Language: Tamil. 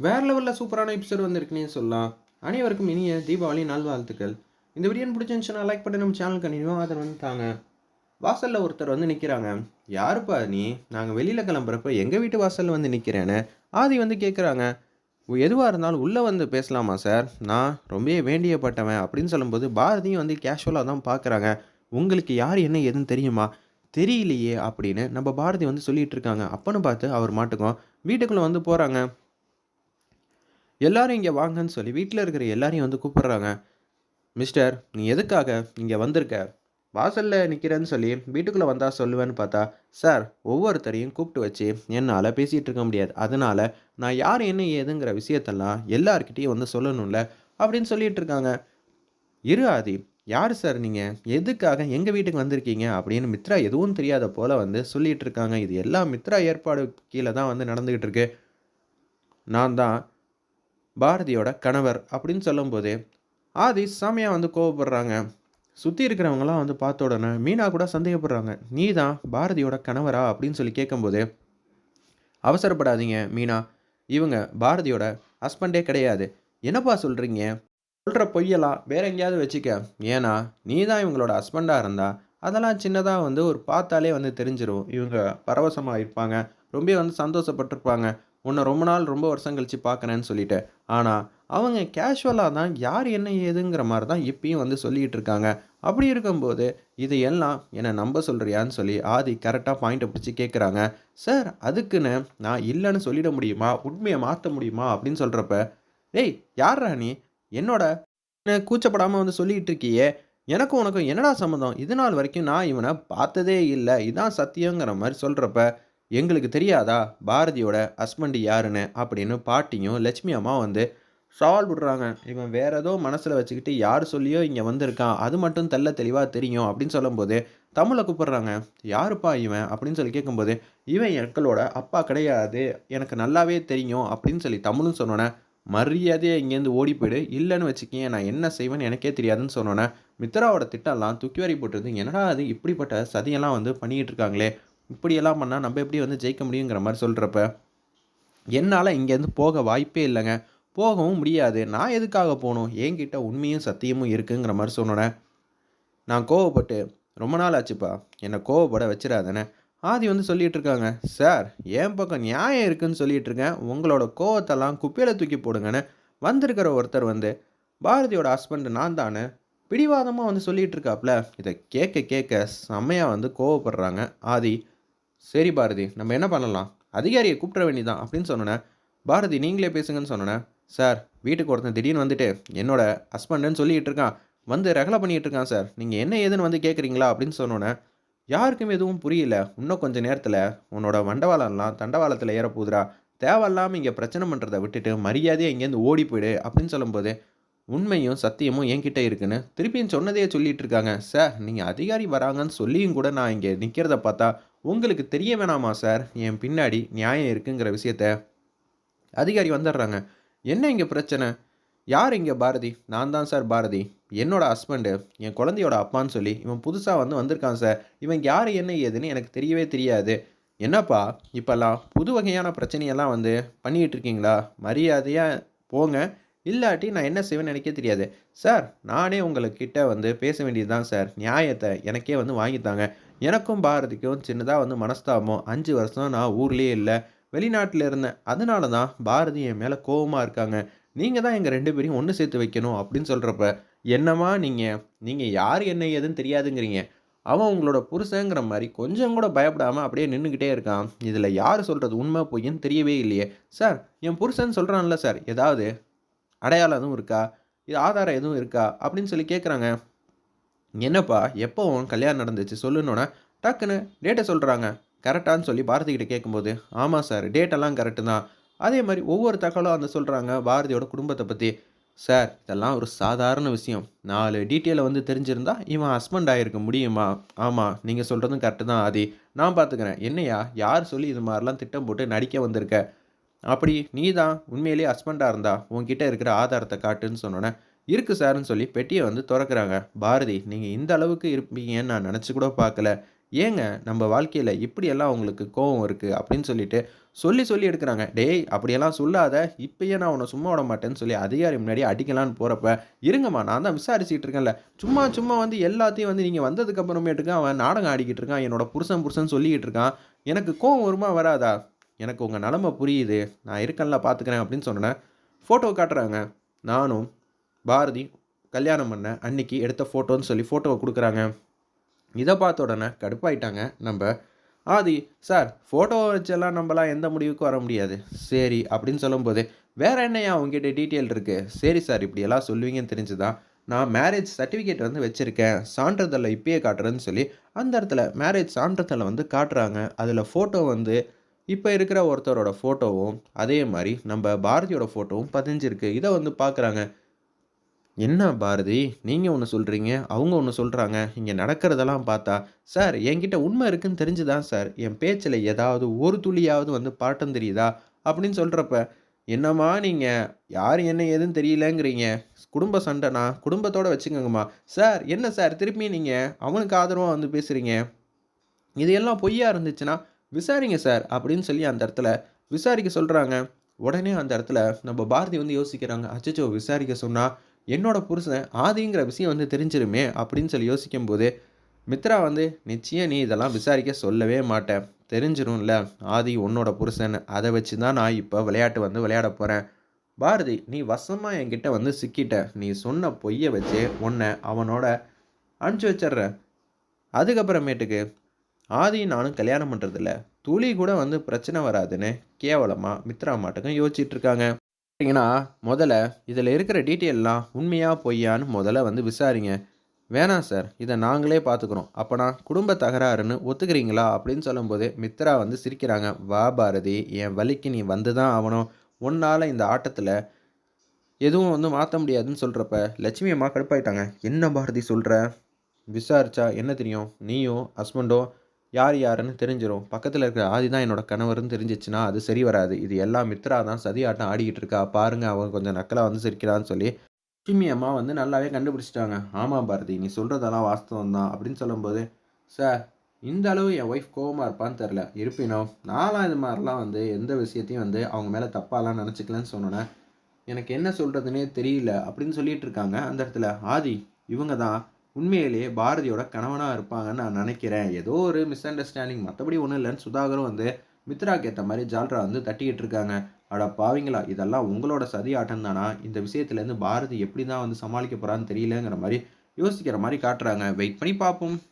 வேற லெவலில் சூப்பரான எபிசோட் வந்திருக்குன்னே சொல்லலாம். அனைவருக்கும் இனிய தீபாவளி நல்வாழ்த்துக்கள். இந்த வீடியோ பிடிச்சிருந்துச்சுன்னா லைக் பண்ணி நம்ம சேனல் கண்டினியூ ஆதரவு வந்துட்டாங்க வாசலில் ஒருத்தர் வந்து நிற்கிறாங்க யாருப்பா நீ? நாங்கள் வெளியில் கிளம்புறப்ப எங்கள் வீட்டு வாசலில் வந்து நிற்கிறேன்னு ஆதி வந்து கேட்குறாங்க எதுவாக இருந்தாலும் உள்ளே வந்து பேசலாமா சார் நான் ரொம்பவே வேண்டியப்பட்டவன். அப்படின்னு சொல்லும்போது பாரதியும் வந்து கேஷுவலாக தான் பார்க்குறாங்க உங்களுக்கு யார் என்ன ஏதுன்னு தெரியுமா? தெரியலையே அப்படின்னு நம்ம பாரதி வந்து சொல்லிகிட்டு இருக்காங்க. அப்போன்னு பார்த்து அவர் மாட்டுக்கும். வீட்டுக்குள்ளே வந்து போகிறாங்க எல்லாரும் இங்கே வாங்கன்னு சொல்லி வீட்டில் இருக்கிற எல்லாரையும் வந்து கூப்பிட்றாங்க. மிஸ்டர் நீ எதுக்காக இங்கே வந்திருக்க? வாசலில் நிற்கிறேன்னு சொல்லி வீட்டுக்குள்ளே வந்தால் சொல்லுவேன்னு பார்த்தா சார் ஒவ்வொருத்தரையும் கூப்பிட்டு வச்சு என்னால் பேசிகிட்டு இருக்க முடியாது. அதனால் நான் யார் என்ன ஏதுங்கிற விஷயத்தெல்லாம் எல்லார்கிட்டேயும் வந்து சொல்லணும்ல அப்படின்னு சொல்லிட்டு இருக்காங்க. இரு ஆதி யார் சார் நீங்கள் எதுக்காக எங்கள் வீட்டுக்கு வந்திருக்கீங்க? அப்படின்னு மித்ரா எதுவும் தெரியாத போல் வந்து சொல்லிகிட்டு இருக்காங்க. இது எல்லாம் மித்ரா ஏற்பாடு கீழே தான் வந்து நடந்துக்கிட்டு இருக்கு. நான் தான் பாரதியோட கணவர் அப்படின்னு சொல்லும்போது ஆதி சாமியாக வந்து கோவப்படுறாங்க. சுற்றி இருக்கிறவங்களாம் வந்து பார்த்த உடனே மீனா கூட சந்தேகப்படுறாங்க. நீ தான் பாரதியோட கணவரா? அப்படின்னு சொல்லி கேட்கும்போது அவசரப்படாதீங்க மீனா. இவங்க பாரதியோட ஹஸ்பண்டே கிடையாது. என்னப்பா சொல்கிறீங்க சொல்கிற பொய்யெல்லாம் வேற எங்கேயாவது வச்சுக்க. ஏன்னா நீ தான் இவங்களோட ஹஸ்பண்டாக இருந்தா அதெல்லாம் சின்னதாக வந்து ஒரு பார்த்தாலே வந்து தெரிஞ்சிடும் இவங்க பரவசமாக இருப்பாங்க. ரொம்ப வந்து சந்தோஷப்பட்டிருப்பாங்க. உன்னை ரொம்ப நாள் ரொம்ப வருஷம் கழித்து பார்க்குறேன்னு சொல்லிட்டு. ஆனால் அவங்க கேஷுவலாக தான் யார் என்ன ஏதுங்கிற மாதிரி தான் இப்பயும் வந்து சொல்லிகிட்டு இருக்காங்க. அப்படி இருக்கும்போது இதையெல்லாம் என்னை நம்ப சொல்கிறியான்னு சொல்லி ஆதி கரெக்டாக பாயிண்ட்டை பிடிச்சி கேட்குறாங்க சார் அதுக்குன்னு நான் இல்லைன்னு சொல்லிட முடியுமா? உண்மையை மாற்ற முடியுமா? அப்படின்னு சொல்கிறப்ப டேய் யார் ராணி என்னோட கூச்சப்படாமல் வந்து சொல்லிகிட்டு இருக்கியே. எனக்கும் உனக்கும் என்னடா சம்மந்தம் இது நாள் வரைக்கும் நான் இவனை பார்த்ததே இல்லை. இதான் சத்தியங்கிற மாதிரி சொல்கிறப்ப எங்களுக்கு தெரியாதா? பாரதியோட ஹஸ்பண்டு யாருன்னு? அப்படின்னு பாட்டியும் லட்சுமி அம்மா வந்து சவால் விடுறாங்க. இவன் வேற ஏதோ மனசில் வச்சுக்கிட்டு யார் சொல்லியோ இங்கே வந்திருக்கான். அது மட்டும் தெல்ல தெளிவாக தெரியும் அப்படின்னு சொல்லும்போது தமிழை கூப்பிடுறாங்க. யாருப்பா இவன்? அப்படின்னு சொல்லி கேட்கும்போது இவன் எங்களோட அப்பா கிடையாது. எனக்கு நல்லாவே தெரியும். அப்படின்னு சொல்லி தமிழும் சொன்னோன்னே மரியாதையை இங்கேருந்து ஓடி போயிடு. இல்லைன்னு வச்சுக்கேன் நான் என்ன செய்வேன்னு எனக்கே தெரியாதுன்னு சொன்னோன்னே மித்ராவோட திட்டம்லாம் தூக்கி வாரி போட்டுருந்து என்னடா அது இப்படிப்பட்ட சதியெல்லாம் வந்து பண்ணிக்கிட்டு இருக்காங்களே? இப்படியெல்லாம் பண்ணால் நம்ம எப்படி வந்து ஜெயிக்க முடியுங்கிற மாதிரி சொல்கிறப்ப என்னால் இங்கேருந்து போக வாய்ப்பே இல்லைங்க. போகவும் முடியாது. நான் எதுக்காக போகணும்? என்கிட்ட உண்மையும் சத்தியமும் இருக்குங்கிற மாதிரி சொன்னோன்னே நான் கோவப்பட்டு ரொம்ப நாள் ஆச்சுப்பா. என்னை கோவப்பட வச்சிடாதானே ஆதி வந்து சொல்லிகிட்டு இருக்காங்க சார் என் பக்கம் நியாயம் இருக்குன்னு சொல்லிகிட்டு இருக்கேன். உங்களோட கோவத்தெல்லாம் குப்பையில் தூக்கி போடுங்கன்னு வந்திருக்கிற ஒருத்தர் வந்து பாரதியோட ஹஸ்பண்ட் நான் தானே பிடிவாதமாக வந்து சொல்லிகிட்டு இருக்காப்ல. இதை கேட்க கேட்க செம்மையாக வந்து கோவப்படுறாங்க. ஆதி சரி பாரதி நம்ம என்ன பண்ணலாம்? அதிகாரியை கூப்பிட வேண்டியதான் அப்படின்னு சொன்னோன்னே பாரதி நீங்களே பேசுங்கன்னு சொன்னேன் சார் வீட்டுக்கு ஒருத்தன் திடீர்னு வந்துட்டு என்னோட ஹஸ்பண்டுன்னு சொல்லிகிட்டு இருக்கான். வந்து ரகலை பண்ணிகிட்டு இருக்கான் சார். நீங்கள் என்ன ஏதுன்னு வந்து கேட்குறீங்களா அப்படின்னு சொன்னோன்னே யாருக்கும் எதுவும் புரியல. இன்னும் கொஞ்சம் நேரத்தில் உன்னோட மண்டவாளம்லாம் தண்டவாளத்தில் ஏற போகுதுடா தேவையில்லாமல் இங்கே பிரச்சனை பண்ணுறதை விட்டுட்டு மரியாதையாக இங்கேருந்து ஓடி போயிடு. அப்படின்னு சொல்லும்போது உண்மையும் சத்தியமும் என்கிட்ட இருக்குன்னு திருப்பியும் சொன்னதே சொல்லிகிட்டு இருக்காங்க. சார் நீங்கள் அதிகாரி வராங்கன்னு சொல்லியும் கூட நான் இங்கே நிற்கிறத பார்த்தா உங்களுக்கு தெரிய வேணாமா சார்? என் பின்னாடி நியாயம் இருக்குங்கிற விஷயத்த. அதிகாரி வந்துடுறாங்க. என்ன இங்கே பிரச்சனை? யார் இங்கே பாரதி? நான் தான் சார் பாரதி. என்னோட ஹஸ்பண்டு என் குழந்தையோட அப்பான்னு சொல்லி இவன் புதுசாக வந்து வந்திருக்கான் சார். இவன் யார் என்ன ஏதுன்னு எனக்கு தெரியவே தெரியாது. என்னப்பா இப்போல்லாம் புது வகையான பிரச்சனையெல்லாம் வந்து பண்ணிகிட்டு இருக்கீங்களா? மரியாதையாக போங்க. இல்லாட்டி நான் என்ன செய்வேன்னு எனக்கே தெரியாது. சார் நானே உங்கள்கிட்ட வந்து பேச வேண்டியது தான் சார். நியாயத்தை எனக்கே வந்து வாங்கித்தாங்க. எனக்கும் பாரதிக்கும் சின்னதாக வந்து மனஸ்தாபம். அஞ்சு வருஷம் நான் ஊர்லேயே இல்லை. வெளிநாட்டில் இருந்தேன். அதனால தான் பாரதி என் மேலே கோபமாக இருக்காங்க. நீங்கள் தான் எங்கள் ரெண்டு பேரையும் ஒன்று சேர்த்து வைக்கணும் அப்படின்னு சொல்கிறப்ப என்னம்மா நீங்கள் நீங்கள் யார் என்ன ஏதுன்னு தெரியாதுங்கிறீங்க. அவன் உங்களோட புருஷங்கிற மாதிரி கொஞ்சம் கூட பயப்படாமல் அப்படியே நின்றுக்கிட்டே இருக்கான். இதில் யார் சொல்கிறது உண்மை பொய்ன்னு தெரியவே இல்லையே. சார் என் புருஷன் சொல்கிறான்ல சார். ஏதாவது அடையாளம் எதுவும் இருக்கா? இது ஆதாரம் எதுவும் இருக்கா? அப்படின்னு சொல்லி கேட்குறாங்க என்னப்பா எப்போ உன் கல்யாணம் நடந்துச்சு? சொல்லுன்னொன்னே டக்குன்னு டேட்டை சொல்கிறாங்க கரெக்டான்னு சொல்லி பாரதிக்கிட்ட கேட்கும்போது ஆமாம் சார் டேட்டெல்லாம் கரெக்டு தான். அதே மாதிரி ஒவ்வொரு தகவலும் அந்த சொல்கிறாங்க பாரதியோட குடும்பத்தை பற்றி சார் இதெல்லாம் ஒரு சாதாரண விஷயம். நாலு டீட்டெயிலை வந்து தெரிஞ்சிருந்தா இவன் ஹஸ்பண்ட் ஆகிருக்க முடியுமா? ஆமாம் நீங்கள் சொல்கிறதும் கரெக்டு தான் ஆதி. நான் பார்த்துக்கிறேன் என்னையா? யார் சொல்லி இது மாதிரிலாம் திட்டம் போட்டு நடிக்க வந்திருக்க? அப்படி நீ தான் உண்மையிலேயே ஹஸ்பண்டாக இருந்தா உன்கிட்ட இருக்கிற ஆதாரத்தை காட்டுன்னு சொன்னோன்னே இருக்குது சார்னு சொல்லி பெட்டியை வந்து திறக்கிறாங்க. பாரதி நீங்கள் இந்த அளவுக்கு இருப்பீங்கன்னு நான் நினச்சி கூட பார்க்கல. ஏங்க நம்ம வாழ்க்கையில் இப்படியெல்லாம் உங்களுக்கு கோவம் இருக்குது அப்படின்னு சொல்லிட்டு சொல்லி சொல்லி எடுக்கிறாங்க. டேய் அப்படியெல்லாம் சொல்லாத இப்பயே நான் உன்னை சும்மா விட மாட்டேன்னு சொல்லி அதிகாரி முன்னாடி அடிக்கலான்னு போகிறப்ப இருங்கம்மா நான் தான் விசாரிச்சுட்டு இருக்கேன்ல. சும்மா சும்மா வந்து எல்லாத்தையும் வந்து நீங்கள் வந்ததுக்கப்புறமேட்டுக்கு அவன் நாடகம் ஆடிக்கிட்டு இருக்கான் என்னோட புருஷன் புருஷன் சொல்லிக்கிட்டு இருக்கான். எனக்கு கோவம் வருமா வராதா? எனக்கு உங்கள் நிலமை புரியுது. நான் இருக்கேன்ல பார்த்துக்கிறேன் அப்படின்னு சொன்னேன் ஃபோட்டோ காட்டுறாங்க. நானும் பாரதி கல்யாணம் பண்ண அன்னைக்கு எடுத்த ஃபோட்டோன்னு சொல்லி ஃபோட்டோவை கொடுக்குறாங்க. இதை பார்த்த உடனே கடுப்பாயிட்டாங்க நம்ம. ஆதி சார் ஃபோட்டோவை வச்செல்லாம் நம்மளாம் எந்த முடிவுக்கும் வர முடியாது. சரி அப்படின்னு சொல்லும்போது வேற என்னையா உங்ககிட்ட டீட்டெயில் இருக்குது சரி சார் இப்படியெல்லாம் சொல்லுவீங்கன்னு தெரிஞ்சுதான். நான் மேரேஜ் சர்டிஃபிகேட் வந்து வச்சுருக்கேன். சான்றிதழில் இப்பயே காட்டுறேன்னு சொல்லி அந்த இடத்துல மேரேஜ் சான்றிதழை வந்து காட்டுறாங்க. அதில் ஃபோட்டோ வந்து இப்போ இருக்கிற ஒருத்தரோட ஃபோட்டோவும் அதே மாதிரி நம்ம பாரதியோட ஃபோட்டோவும் பதிஞ்சிருக்கு. இதை வந்து பார்க்குறாங்க என்ன பாரதி? நீங்கள் ஒன்று சொல்கிறீங்க அவங்க ஒன்று சொல்கிறாங்க இங்கே நடக்கிறதெல்லாம் பார்த்தா சார் என்கிட்ட உண்மை இருக்குன்னு தெரிஞ்சுதான் சார்? என் பேச்சில் ஏதாவது ஒரு துளியாவது வந்து பாட்டம் தெரியுதா? அப்படின்னு சொல்கிறப்ப என்னம்மா நீங்கள் யார் என்ன ஏதுன்னு தெரியலங்கிறீங்க. குடும்ப சண்டைனா குடும்பத்தோடு வச்சுக்கோங்கம்மா. சார் என்ன சார் திருப்பி நீங்கள் அவனுக்கு ஆதரவாக வந்து பேசுகிறீங்க இது எல்லாம் பொய்யா இருந்துச்சுன்னா விசாரிங்க சார் அப்படின்னு சொல்லி அந்த இடத்துல விசாரிக்க சொல்கிறாங்க உடனே அந்த இடத்துல நம்ம பாரதி வந்து யோசிக்கிறாங்க. அச்சச்சோ விசாரிக்க சொன்னால் என்னோட புருஷன் ஆதிங்கிற விஷயம் வந்து தெரிஞ்சிருமே அப்படின்னு சொல்லி யோசிக்கும் போது மித்ரா வந்து நிச்சயம் நீ இதெல்லாம் விசாரிக்க சொல்லவே மாட்டேன். தெரிஞ்சிரும்ல ஆதி உன்னோட புருஷன். அதை வச்சு தான் நான் இப்போ விளையாட்டு வந்து விளையாட போகிறேன் பாரதி நீ வசமாக என்கிட்ட வந்து சிக்கிட்ட. நீ சொன்ன பொய்யை வச்சு உன்னை அவனோட அனுப்பிச்சி வச்சிட்ற அதுக்கப்புறமேட்டுக்கு ஆதி நானும் கல்யாணம் பண்ணுறதில்ல துளி கூட வந்து பிரச்சனை வராதுன்னு கேவலமாக மித்ரா மாட்டுக்கும் யோசிச்சுட்டு இருக்காங்க பார்த்தீங்கன்னா முதல்ல இதில் இருக்கிற டீட்டெயிலெலாம் உண்மையாக பொய்யான்னு முதல்ல வந்து விசாரிங்க. வேணாம் சார் இதை நாங்களே பார்த்துக்குறோம் அப்போனா குடும்ப தகராறுன்னு ஒத்துக்கிறீங்களா அப்படின்னு சொல்லும்போது மித்ரா வந்து சிரிக்கிறாங்க. வா பாரதி என் வலிக்கு நீ வந்து தான் ஆகணும். உன்னால் இந்த ஆட்டத்தில் எதுவும் வந்து மாற்ற முடியாதுன்னு சொல்கிறப்ப லட்சுமி அம்மா கடுப்பாயிட்டாங்க. என்ன பாரதி சொல்கிற விசாரிச்சா என்ன தெரியும்? நீயும் ஹஸ்பண்டோ யார் யாருன்னு தெரிஞ்சிடும் பக்கத்தில் இருக்கிற ஆதி தான் என்னோட கணவர்னு தெரிஞ்சிச்சுன்னா அது சரி வராது. இது எல்லாம் மித்ரா தான் சதி ஆட்டம் ஆடிக்கிட்டு இருக்கா. பாருங்க அவன் கொஞ்சம் நக்கலாக வந்து சிரிக்கிறான்னு சொல்லி லட்சுமி அம்மா வந்து நல்லாவே கண்டுபிடிச்சிட்டாங்க. ஆமாம் பாரதி நீ சொல்கிறதெல்லாம் வாஸ்தவம் தான் அப்படின்னு சொல்லும்போது சார் இந்த அளவு என் ஒய்ஃப் கோவமாக இருப்பான்னு தெரில இருப்பினும் நானும் இது மாதிரிலாம் வந்து எந்த விஷயத்தையும் வந்து அவங்க மேலே தப்பாலாம் நினச்சிக்கலன்னு சொன்னோன்னே எனக்கு என்ன சொல்கிறதுனே தெரியல அப்படின்னு சொல்லிட்டு இருக்காங்க. அந்த இடத்துல ஆதி இவங்க தான் உண்மையிலேயே பாரதியோட கணவனாக இருப்பாங்கன்னு நான் நினைக்கிறேன். ஏதோ ஒரு மிஸ் அண்டர்ஸ்டாண்டிங் மற்றபடி ஒன்றும் இல்லைன்னு சுதாகரும் வந்து மித்ராக்கு ஏற்ற மாதிரி ஜால்ரா வந்து தட்டிக்கிட்டு இருக்காங்க. அட பாவிங்களா இதெல்லாம் உங்களோட சதி ஆட்டம் தானா? இந்த விஷயத்துலேருந்து பாரதி எப்படி தான் வந்து சமாளிக்க போகிறான்னு தெரியலங்கிற மாதிரி யோசிக்கிற மாதிரி காட்டுறாங்க. வெயிட் பண்ணி பார்ப்போம்.